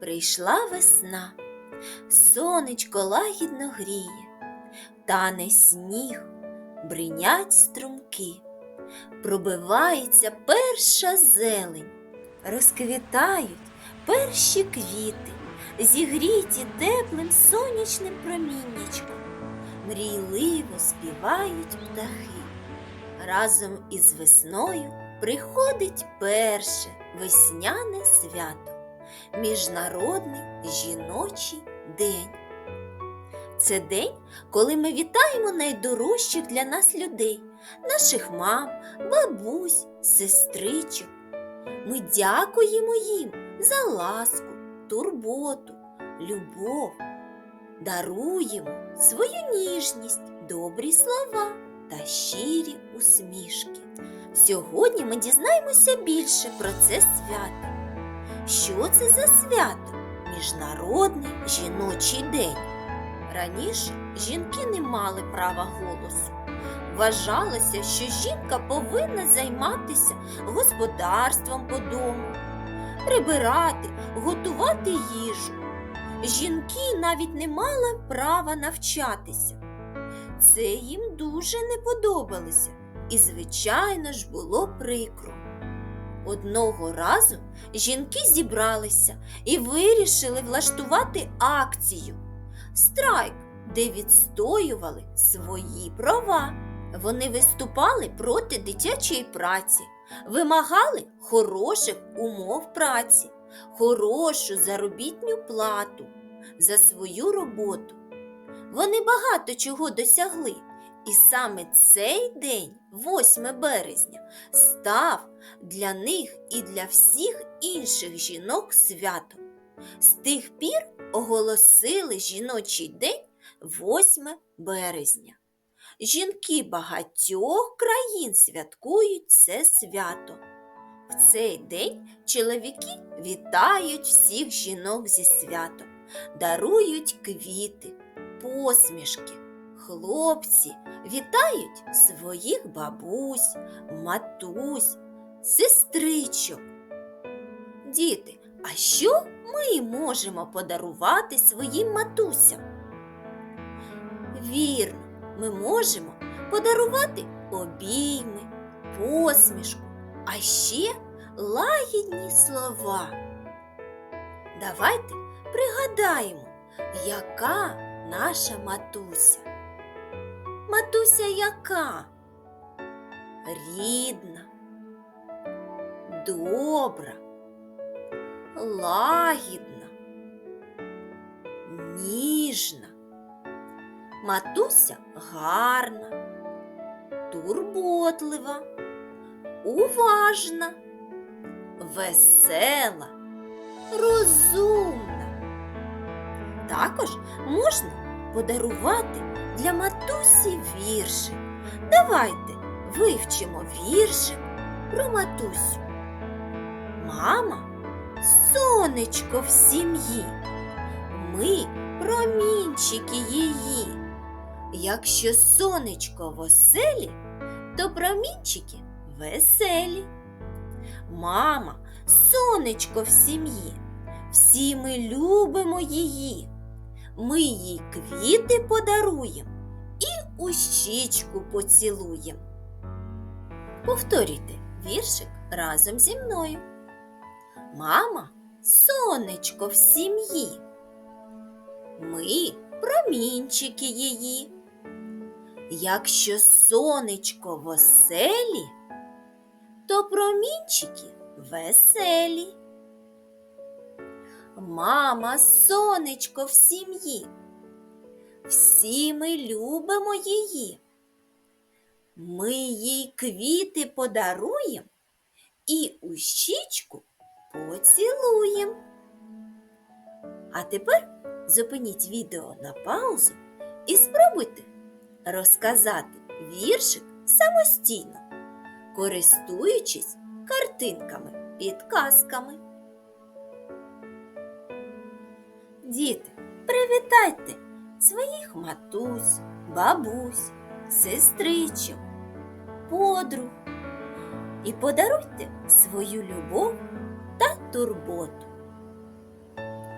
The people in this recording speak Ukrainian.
Прийшла весна, сонечко лагідно гріє, тане сніг, бринять струмки, пробивається перша зелень, розквітають перші квіти, зігріті теплим сонячним проміннячком, мрійливо співають птахи. Разом із весною приходить перше весняне свято. Міжнародний жіночий день. Це день, коли ми вітаємо найдорожчих для нас людей, наших мам, бабусь, сестричок. Ми дякуємо їм за ласку, турботу, любов, даруємо свою ніжність, добрі слова та щирі усмішки. Сьогодні ми дізнаємося більше про це свято. Що це за свято? Міжнародний жіночий день. Раніше жінки не мали права голосу. Вважалося, що жінка повинна займатися господарством по дому, прибирати, готувати їжу. Жінки навіть не мали права навчатися. Це їм дуже не подобалося, і, звичайно ж, було прикро. Одного разу жінки зібралися і вирішили влаштувати акцію страйк, де відстоювали свої права. Вони виступали проти дитячої праці, вимагали хороших умов праці, хорошу заробітню плату за свою роботу. Вони багато чого досягли, і саме цей день, 8 березня, став для них і для всіх інших жінок святом. З тих пір оголосили жіночий день 8 березня. Жінки багатьох країн святкують це свято. В цей день чоловіки вітають всіх жінок зі святом, дарують квіти, посмішки. Хлопці вітають своїх бабусь, матусь, сестричок. Діти, а що ми можемо подарувати своїм матусям? Вірно, ми можемо подарувати обійми, посмішку, а ще лагідні слова. Давайте пригадаємо, яка наша матуся. Матуся яка? Рідна, добра, лагідна, ніжна. Матуся гарна, турботлива, уважна, весела, розумна. Також можна подарувати для матусі віршик. Давайте вивчимо віршик про матусю. Мама сонечко в сім'ї. Ми промінчики її. Якщо сонечко в оселі, то промінчики веселі. Мама, сонечко в сім'ї. Всі ми любимо її. Ми їй квіти подаруємо і у щічку поцілуємо. Повторюйте віршик разом зі мною. Мама, сонечко в сім'ї. Ми промінчики її. Якщо сонечко в оселі, то промінчики веселі. Мама, сонечко в сім'ї. Всі ми любимо її. Ми їй квіти подаруємо і у щічку поцілуємо. А тепер зупиніть відео на паузу і спробуйте розказати віршик самостійно, користуючись картинками, підказками. Діти, привітайте своїх матусь, бабусь, сестричок, подруг і подаруйте свою любов та турботу.